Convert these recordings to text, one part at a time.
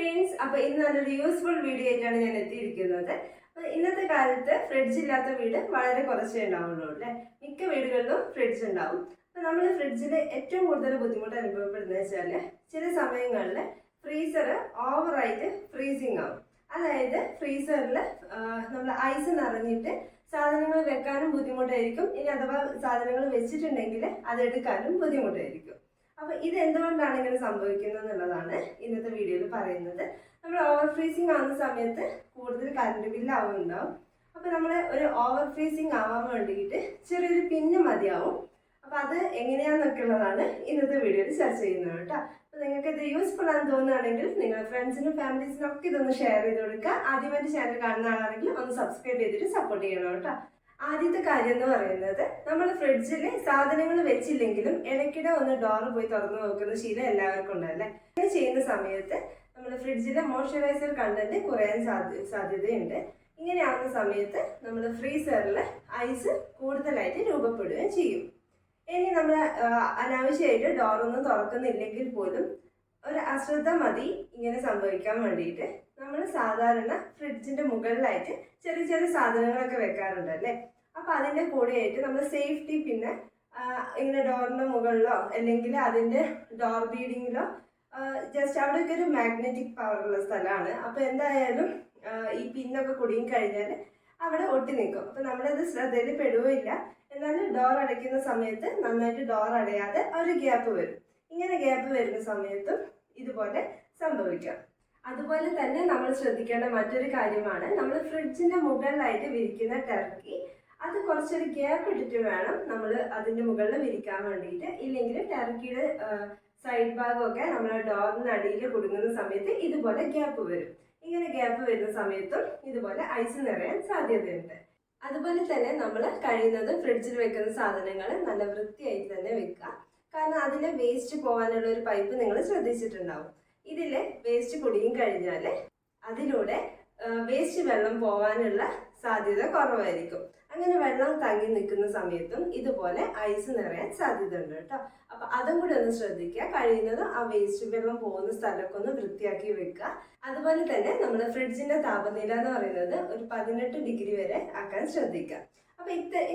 Friends അപ്പൊ ഇന്ന് നല്ലൊരു യൂസ്ഫുൾ വീഡിയോ ആയിട്ടാണ് ഞാൻ എത്തിയിരിക്കുന്നത്. അപ്പൊ ഇന്നത്തെ കാലത്ത് ഫ്രിഡ്ജ് ഇല്ലാത്ത വീട് വളരെ കുറച്ചേ ഉണ്ടാവുള്ളൂ അല്ലെ? മിക്ക വീടുകളിലും ഫ്രിഡ്ജ് ഉണ്ടാവും. അപ്പൊ നമ്മൾ ഫ്രിഡ്ജിൽ ഏറ്റവും കൂടുതൽ ബുദ്ധിമുട്ട് അനുഭവപ്പെടുന്നത് വെച്ചാൽ ചില സമയങ്ങളിൽ ഫ്രീസർ ഓവറായിട്ട് ഫ്രീസിങ് ആവും. അതായത് ഫ്രീസറിൽ നമ്മൾ ഐസ് നിറഞ്ഞിട്ട് സാധനങ്ങൾ വെക്കാനും ബുദ്ധിമുട്ടായിരിക്കും. ഇനി അഥവാ സാധനങ്ങൾ വെച്ചിട്ടുണ്ടെങ്കിൽ അതെടുക്കാനും ബുദ്ധിമുട്ടായിരിക്കും. അപ്പൊ ഇത് എന്തുകൊണ്ടാണ് ഇങ്ങനെ സംഭവിക്കുന്നത് എന്നുള്ളതാണ് ഇന്നത്തെ വീഡിയോയിൽ പറയുന്നത്. നമ്മൾ ഓവർ ഫ്രീസിങ് ആവുന്ന സമയത്ത് കൂടുതൽ കറണ്ട് ബില്ലാവുന്നുണ്ടാവും അപ്പൊ നമ്മൾ ഒരു ഓവർ ഫ്രീസിങ് ആവാൻ വേണ്ടിയിട്ട് ചെറിയൊരു പിന്ന് മതിയാവും. അപ്പൊ അത് എങ്ങനെയാന്നൊക്കെ ഉള്ളതാണ് ഇന്നത്തെ വീഡിയോയിൽ ചർച്ച ചെയ്യുന്നത് കേട്ടോ. അപ്പൊ നിങ്ങൾക്ക് ഇത് യൂസ്ഫുൾ ആണെന്ന് തോന്നുകയാണെങ്കിൽ നിങ്ങളുടെ ഫ്രണ്ട്സിനും ഫാമിലീസിനും ഒക്കെ ഇതൊന്ന് ഷെയർ ചെയ്ത് കൊടുക്കുക. ആദ്യമായിട്ട് ചാനൽ കാണുന്ന ആളാണെങ്കിൽ ഒന്ന് സബ്സ്ക്രൈബ് ചെയ്തിട്ട് സപ്പോർട്ട് ചെയ്യണം കേട്ടോ. ആദ്യത്തെ കാര്യം എന്ന് പറയുന്നത് നമ്മൾ ഫ്രിഡ്ജിൽ സാധനങ്ങൾ വെച്ചില്ലെങ്കിലും ഇടയ്ക്കിടെ ഒന്ന് ഡോർ പോയി തുറന്നു നോക്കുന്ന ശീലം എല്ലാവർക്കും ഉണ്ടല്ലേ അങ്ങനെ ചെയ്യുന്ന സമയത്ത് നമ്മൾ ഫ്രിഡ്ജിലെ മോയ്സ്ചറൈസർ കണ്ടന്റ് കുറയാൻ സാധ്യ സാധ്യതയുണ്ട്. ഇങ്ങനെയാവുന്ന സമയത്ത് നമ്മൾ ഫ്രീസറിൽ ഐസ് കൂടുതലായിട്ട് രൂപപ്പെടുകയും ചെയ്യും. ഇനി നമ്മൾ അനാവശ്യമായിട്ട് ഡോറൊന്നും തുറക്കുന്നില്ലെങ്കിൽ പോലും ഒരു അശ്രദ്ധ മതി ഇങ്ങനെ സംഭവിക്കാൻ വേണ്ടിയിട്ട്. നമ്മൾ സാധാരണ ഫ്രിഡ്ജിന്റെ മുകളിലായിട്ട് ചെറിയ ചെറിയ സാധനങ്ങളൊക്കെ വെക്കാറുണ്ട് അല്ലേ? അപ്പൊ അതിന്റെ കൂടെയായിട്ട് നമ്മൾ സേഫ്റ്റി പിന്നെ ഇങ്ങനെ ഡോറിന്റെ മുകളിലോ അല്ലെങ്കിൽ അതിന്റെ ഡോർ ബീഡിങ്ങിലോ ജസ്റ്റ് അവിടെയൊക്കെ ഒരു മാഗ്നറ്റിക് പവർ ഉള്ള സ്ഥലമാണ്. അപ്പൊ എന്തായാലും ഈ പിന്നൊക്കെ കുടുങ്ങി കഴിഞ്ഞാൽ അവിടെ ഒട്ടി നിൽക്കും. അപ്പൊ നമ്മളത് ശ്രദ്ധയിൽ പെടുകയില്ല. എന്നാലും ഡോർ അടയ്ക്കുന്ന സമയത്ത് നന്നായിട്ട് ഡോർ അടയാതെ ഒരു ഗ്യാപ്പ് വരും. ഇങ്ങനെ ഗ്യാപ്പ് വരുന്ന സമയത്തും ഇതുപോലെ സംഭവിക്കാം. അതുപോലെ തന്നെ നമ്മൾ ശ്രദ്ധിക്കേണ്ട മറ്റൊരു കാര്യമാണ് നമ്മൾ ഫ്രിഡ്ജിന്റെ മുകളിലായിട്ട് വിരിക്കുന്ന ടർക്കി അത് കുറച്ചൊരു ഗ്യാപ്പ് ഇട്ടിട്ട് വേണം നമ്മൾ അതിന്റെ മുകളിൽ വിരിക്കാൻ വേണ്ടിയിട്ട്. ഇല്ലെങ്കിൽ ടർക്കിയുടെ സൈഡ് ഭാഗമൊക്കെ നമ്മൾ ഡോറിന് അടിയിൽ കുടുങ്ങുന്ന സമയത്ത് ഇതുപോലെ ഗ്യാപ്പ് വരും. ഇങ്ങനെ ഗ്യാപ്പ് വരുന്ന സമയത്തും ഇതുപോലെ ഐസ് നിറയാൻ സാധ്യതയുണ്ട്. അതുപോലെ തന്നെ നമ്മൾ കഴിയുന്നത് ഫ്രിഡ്ജിൽ വെക്കുന്ന സാധനങ്ങൾ നല്ല വൃത്തിയായിട്ട് തന്നെ വെക്കുക. കാരണം അതിലെ വേസ്റ്റ് പോകാനുള്ള ഒരു പൈപ്പ് നിങ്ങൾ ശ്രദ്ധിച്ചിട്ടുണ്ടാവും. ഇതിലെ വേസ്റ്റ് കുടിയും കഴിഞ്ഞാൽ അതിലൂടെ വേസ്റ്റ് വെള്ളം പോകാനുള്ള സാധ്യത കുറവായിരിക്കും. അങ്ങനെ വെള്ളം തങ്ങി നിൽക്കുന്ന സമയത്തും ഇതുപോലെ ഐസ് നിറയാൻ സാധ്യത ഉണ്ട് കേട്ടോ. അപ്പൊ അതും കൂടി ഒന്ന് ശ്രദ്ധിക്കുക. കഴിയുന്നതും ആ വേസ്റ്റ് വെള്ളം പോകുന്ന സ്ഥലമൊക്കെ ഒന്ന് വൃത്തിയാക്കി വെക്കുക. അതുപോലെ തന്നെ നമ്മുടെ ഫ്രിഡ്ജിന്റെ താപനില എന്ന് പറയുന്നത് ഒരു പതിനെട്ട് ഡിഗ്രി വരെ ആക്കാൻ ശ്രദ്ധിക്കുക. അപ്പൊ ഇത്തരം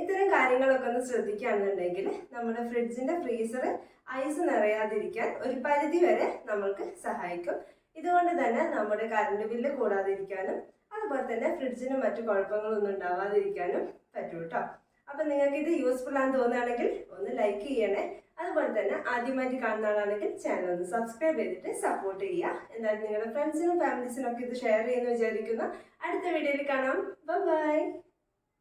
കാര്യങ്ങളൊക്കെ ഒന്ന് ശ്രദ്ധിക്കുകയാണെന്നുണ്ടെങ്കിൽ നമ്മുടെ ഫ്രിഡ്ജിന്റെ ഫ്രീസർ ഐസ് നിറയാതിരിക്കാൻ ഒരു പരിധി വരെ നമ്മൾക്ക് സഹായിക്കും. ഇതുകൊണ്ട് തന്നെ നമ്മുടെ കറണ്ട് ബില്ല് കൂടാതിരിക്കാനും അതുപോലെ തന്നെ ഫ്രിഡ്ജിന് മറ്റു കുഴപ്പങ്ങളൊന്നും ഉണ്ടാവാതിരിക്കാനും പറ്റും കേട്ടോ അപ്പൊ നിങ്ങൾക്ക് ഇത് യൂസ്ഫുൾ ആണെന്ന് തോന്നുകയാണെങ്കിൽ ഒന്ന് ലൈക്ക് ചെയ്യണേ. അതുപോലെ തന്നെ ആദ്യമായിട്ട് കാണുന്ന ആളാണെങ്കിൽ ചാനൽ ഒന്ന് സബ്സ്ക്രൈബ് ചെയ്തിട്ട് സപ്പോർട്ട് ചെയ്യുക. എന്നാലും നിങ്ങളുടെ ഫ്രണ്ട്സിനും ഫാമിലീസിനും ഒക്കെ ഇത് ഷെയർ ചെയ്യുന്നു വിചാരിക്കുന്നു. അടുത്ത വീഡിയോയിൽ കാണാം. ബൈ